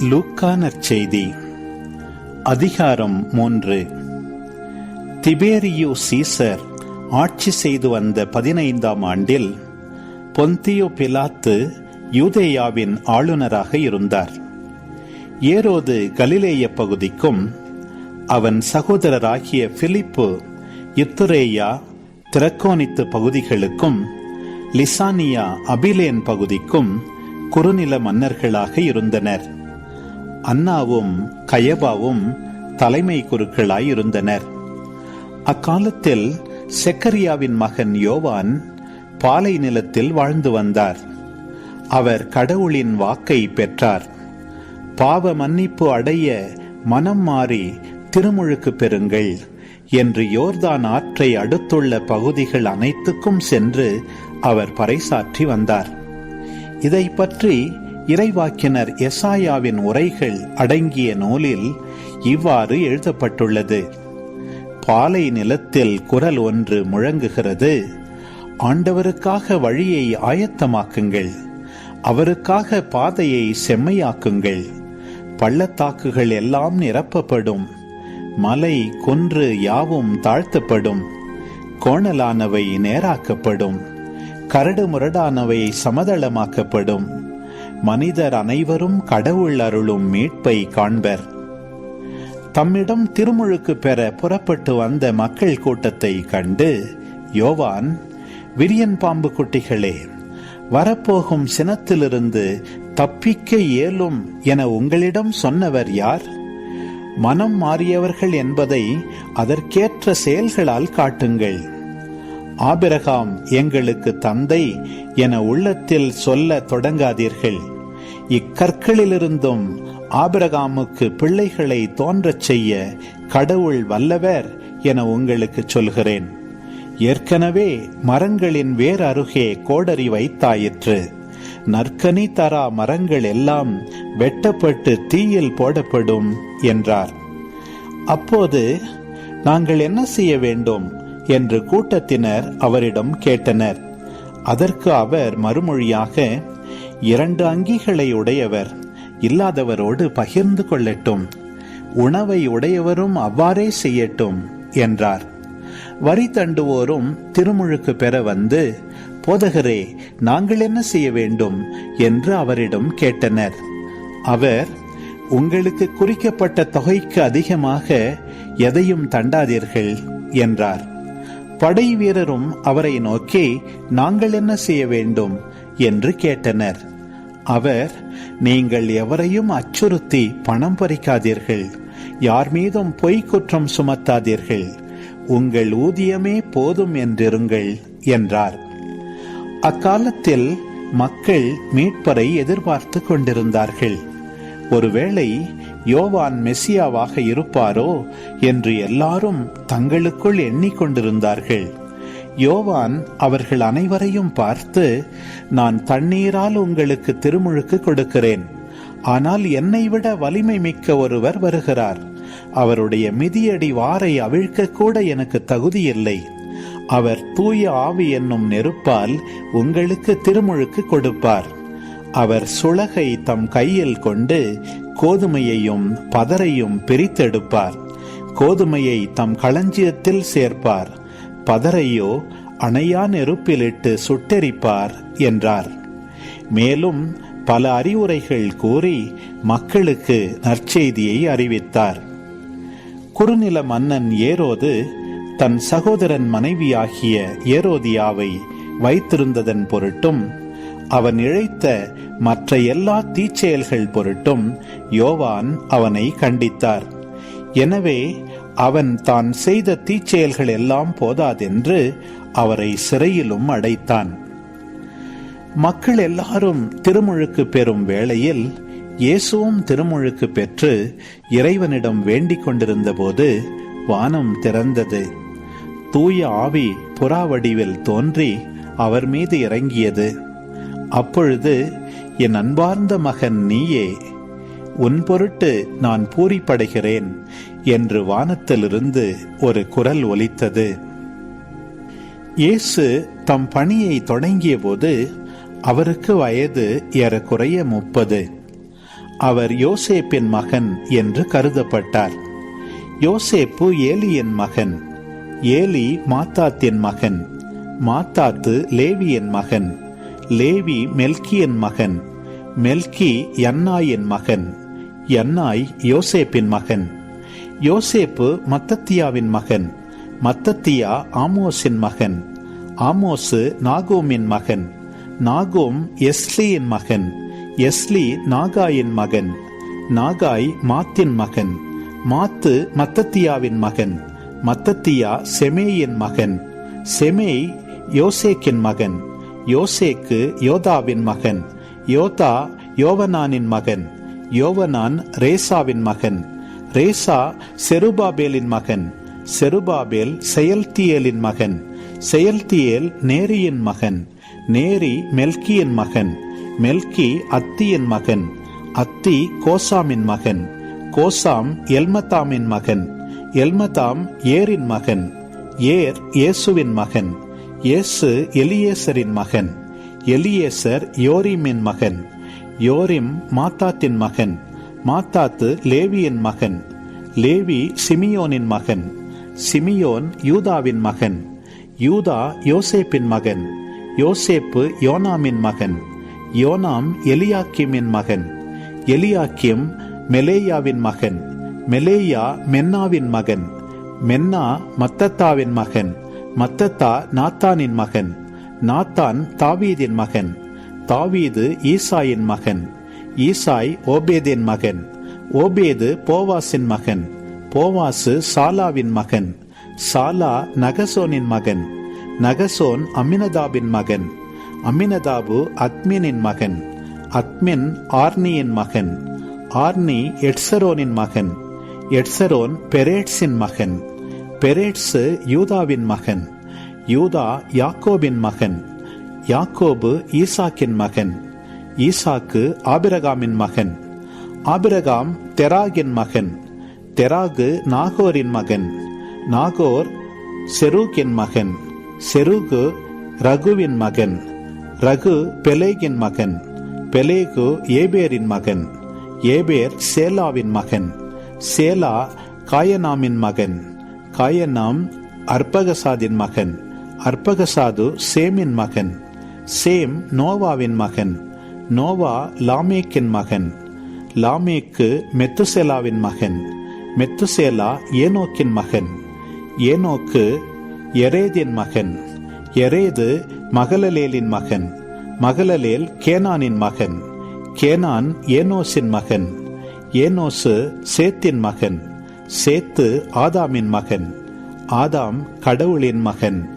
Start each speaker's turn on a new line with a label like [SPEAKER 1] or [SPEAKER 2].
[SPEAKER 1] லூக்கான செய்தி. அதிகாரம் மூன்று. திபேரியோ சீசர் ஆட்சி செய்து வந்த பதினைந்தாம் ஆண்டில் பொந்தியோ பிலாத்து யூதேயாவின் ஆளுநராக இருந்தார். ஏரோது கலிலேய பகுதிக்கும் அவன் சகோதரராகிய பிலிப்பு இத்துரேயா திரக்கோனித்து பகுதிகளுக்கும் லிசானியா அபிலேன் பகுதிக்கும் குறுநில மன்னர்களாக இருந்தனர். அன்னாவும் கயபாவும் தலைமை குருக்களாய் இருந்தனர். அக்காலத்தில் செக்கரியாவின் மகன் யோவான் பாலை நிலத்தில் வாழ்ந்து வந்தார். அவர் கடவுளின் வாக்கை பெற்றார். பாவ மன்னிப்பு அடைய மனம் மாறி திருமுழுக்கு பெறுங்கள் என்று யோர்தான் ஆற்றை அடுத்துள்ள பகுதிகள் அனைத்துக்கும் சென்று அவர் பறைசாற்றி வந்தார். இதை பற்றி இறைவாக்கினர் எசாயாவின் உரைகள் அடங்கிய நூலில் இவ்வாறு எழுதப்பட்டுள்ளது. பாலை நிலத்தில் குரல் ஒன்று முழங்குகிறது. ஆண்டவருக்காக வழியை ஆயத்தமாக்குங்கள். அவருக்காக பாதையை செம்மையாக்குங்கள். பள்ளத்தாக்குகள் எல்லாம் நிரப்பப்படும். மலை குன்று யாவும் தாழ்த்தப்படும். கோணலானவை நேராக்கப்படும். கரடு முரடானவை சமதளமாக்கப்படும். மனிதர் அனைவரும் கடவுள் அருளும் மீட்பை காண்பர். தம்மிடம் திருமுழுக்கு பெற புறப்பட்டு வந்த மக்கள் கூட்டத்தை கண்டு யோவான் விரியன் பாம்பு குட்டிகளே வரப்போகும் சினத்திலிருந்து தப்பிக்க இயலும் என உங்களிடம் சொன்னவர் யார்? மனம் மாறியவர்கள் என்பதை அதற்கேற்ற செயல்களால் காட்டுங்கள். ஆபிரகாம் எங்களுக்கு தந்தை என உள்ளத்தில் சொல்ல தொடங்காதீர்கள். இக்கற்களிலிருந்தும் ஆபிரகாமுக்கு பிள்ளைகளை தோன்றச் செய்ய கடவுள் வல்லவர் என உங்களுக்கு சொல்கிறேன். ஏற்கனவே மரங்களின் வேர் அருகே கோடரி வைத்தாயிற்று. நற்கனி தரா மரங்கள் எல்லாம் வெட்டப்பட்டு தீயில் போடப்படும் என்றார். அப்போது நாங்கள் என்ன செய்ய வேண்டும்? என்று கூட்டத்தினர் அவரிடம் கேட்டனர். அதற்கு அவர் மறுமொழியாக இரண்டு அங்கிகளை உடையவர் இல்லாதவரோடு பகிர்ந்து கொள்ளட்டும். உணவை உடையவரும் அவ்வாறே செய்யட்டும் என்றார். வரி தண்டுவோரும் திருமுழுக்கு பெற வந்து போதகரே நாங்கள் என்ன செய்ய வேண்டும்? என்று அவரிடம் கேட்டனர். அவர் உங்களுக்கு குறிக்கப்பட்ட தொகைக்கு அதிகமாக எதையும் தண்டாதீர்கள் என்றார். படை வீரரும் அவரை நோக்கி நாங்கள் என்ன செய்ய வேண்டும் என்று கேட்டனர். அவர் நீங்கள் எவரையும் அச்சுறுத்தி பணம் பறிக்காதீர்கள். யார் மீதும் பொய் குற்றம் சுமத்தாதீர்கள். உங்கள் ஊதியமே போதும் என்றிருங்கள் என்றார். அக்காலத்தில் மக்கள் மீட்பரை எதிர்பார்த்து கொண்டிருந்தார்கள். ஒருவேளை யோவான் மெசியாவாக இருப்பாரோ என்று எல்லாரும் தங்களுக்குள் எண்ணிக்கொண்டிருந்தார்கள். யோவான் அவர்கள் அனைவரையும் பார்த்து நான் தண்ணீரால் உங்களுக்கு திருமுழுக்கு கொடுக்கிறேன். ஆனால் என்னை விட வலிமை மிக்க ஒருவர் வருகிறார். அவருடைய மிதியடி வாரை அவிழ்க்க கூட எனக்கு தகுதியில்லை. அவர் தூய ஆவி என்னும் நெருப்பால் உங்களுக்கு திருமுழுக்கு கொடுப்பார். அவர் சுளகை தம் கையில் கொண்டு கோதுமையையும் பதரையும் பிரித்தெடுப்பார். கோதுமையை தம் களஞ்சியத்தில் சேர்ப்பார். பதரையோ அணையா நெருப்பிலிட்டு சுட்டெரிப்பார் என்றார். மேலும் பல அறிவுரைகள் கூறி மக்களுக்கு நற்செய்தியை அறிவித்தார். குறுநில மன்னன் ஏரோது தன் சகோதரன் மனைவியாகிய ஏரோதியாவை வைத்திருந்ததன் பொருட்டும் அவன் இழைத்த மற்ற எல்லா தீச்செயல்கள் பொருட்டும் யோவான் அவனை கண்டித்தார். எனவே அவன் தான் செய்த தீச்செயல்கள் எல்லாம் போதாதென்று அவரை சிறையிலும் அடைத்தான். மக்கள் எல்லாரும் திருமுழுக்கு பெறும் வேளையில் இயேசுவும் திருமுழுக்கு பெற்று இறைவனிடம் வேண்டிக் கொண்டிருந்த போது வானம் திறந்தது. தூய ஆவி புறா வடிவில் தோன்றி அவர் மீது இறங்கியது. அப்பொழுது என் அன்பார்ந்த மகன் நீயே உன் பொருட்டு நான் பூரிப்படைகிறேன் என்று வானத்திலிருந்து ஒரு குரல் ஒலித்தது. இயேசு தம் பணியை தொடங்கிய போது அவருக்கு வயது ஏறக்குறைய முப்பது. அவர் யோசேப்பின் மகன் என்று கருதப்பட்டார். யோசேப்பு ஏலியின் மகன் ஏலி மாத்தாத்தின் மகன் மாத்தாத்து லேவியின் மகன் லேவி மெல்கியின் மகன். மெல்கி யன்னாயின் மகன். யன்னாய் யோசேப்பின் மகன். யோசேப்பு மத்தத்தியாவின் மகன். மத்தத்தியா ஆமோஸின் மகன். ஆமோசு நாகோமின் மகன். நாகோம் எஸ்லியின் மகன். எஸ்லி நாகாயின் மகன். நாகாய் மாத்தின் மகன். மாத்து மத்தத்தியாவின் மகன். மத்தத்தியா செமேயின் மகன். செமேய் யோசேக்கின் மகன். யோசேக்கு யோதாவின் மகன் யோதா யோவனானின் மகன் யோவனான் ரேசாவின் மகன் ரேசா செருபாபேலின் மகன் செருபாபேல் செயல்தியேலின் மகன் செயல்தியேல் நேரியின் மகன் நேரி மெல்கியின் மகன் மெல்கி அத்தியின் மகன் அத்தி கோசாமின் மகன் கோசாம் எல்மதாமின் மகன் எல்மதாம் ஏரின் மகன் ஏர் இயேசுவின் மகன். இயேசு எலியேசரின் மகன். எலியேசர் யோரிமின் மகன். யோரிம் மாத்தாத்தின் மகன். மாத்தாத்து லேவியின் மகன். லேவி சிமியோனின் மகன். சிமியோன் யூதாவின் மகன். யூதா யோசேப்பின் மகன். யோசேப்பு யோனாமின் மகன். யோனாம் எலியாக்கிமின் மகன். எலியாக்கிம் மெலேயாவின் மகன். மெலேயா மென்னாவின் மகன். மென்னா மத்தத்தாவின் மகன். மத்தத்தா நாத்தானின் மகன். நாத்தான் தாவீதின் மகன். தாவீது ஈசாயின் மகன். ஈசாய் ஓபேதின் மகன். ஓபேது போவாசின் மகன். போவாசு சாலாவின் மகன். சாலா நகசோனின் மகன். நகசோன் அமினதாபின் மகன். அமினதாபு அத்மினின் மகன். அத்மின் ஆர்னியின் மகன். ஆர்னி எட்சரோனின் மகன். எட்சரோன் பெரேட்ஸின் மகன். பெரேட்ஸு யூதாவின் மகன். யூதா யாக்கோபின் மகன். யாக்கோபு ஈசாக்கின் மகன். ஈசாக்கு ஆபிரகாமின் மகன். ஆபிரகாம் தெராகின் மகன். தெராகு நாகோரின் மகன். நாகோர் செரூகின் மகன். செருகு ரகுவின் மகன். ரகு பெலேகின் மகன். பெலேகு ஏபேரின் மகன். ஏபேர் சேலாவின் மகன். சேலா காயனாமின் மகன். காயனாம் அற்பகசாதின் மகன். அற்பகசாது சேமின் மகன். சேம் நோவாவின் மகன். நோவா லாமேக்கின் மகன். லாமேக்கு மெத்துசேலாவின் மகன். மெத்துசேலா ஏனோக்கின் மகன். ஏனோக்கு எரேதின் மகன். எரேது மகளலேலின் மகன். மகளலேல் கேனானின் மகன். கேனான் ஏனோசின் மகன். ஏனோசு சேத்தின் மகன். சேத்து ஆதாமின் மகன். ஆதாம் கடவுளின் மகன்.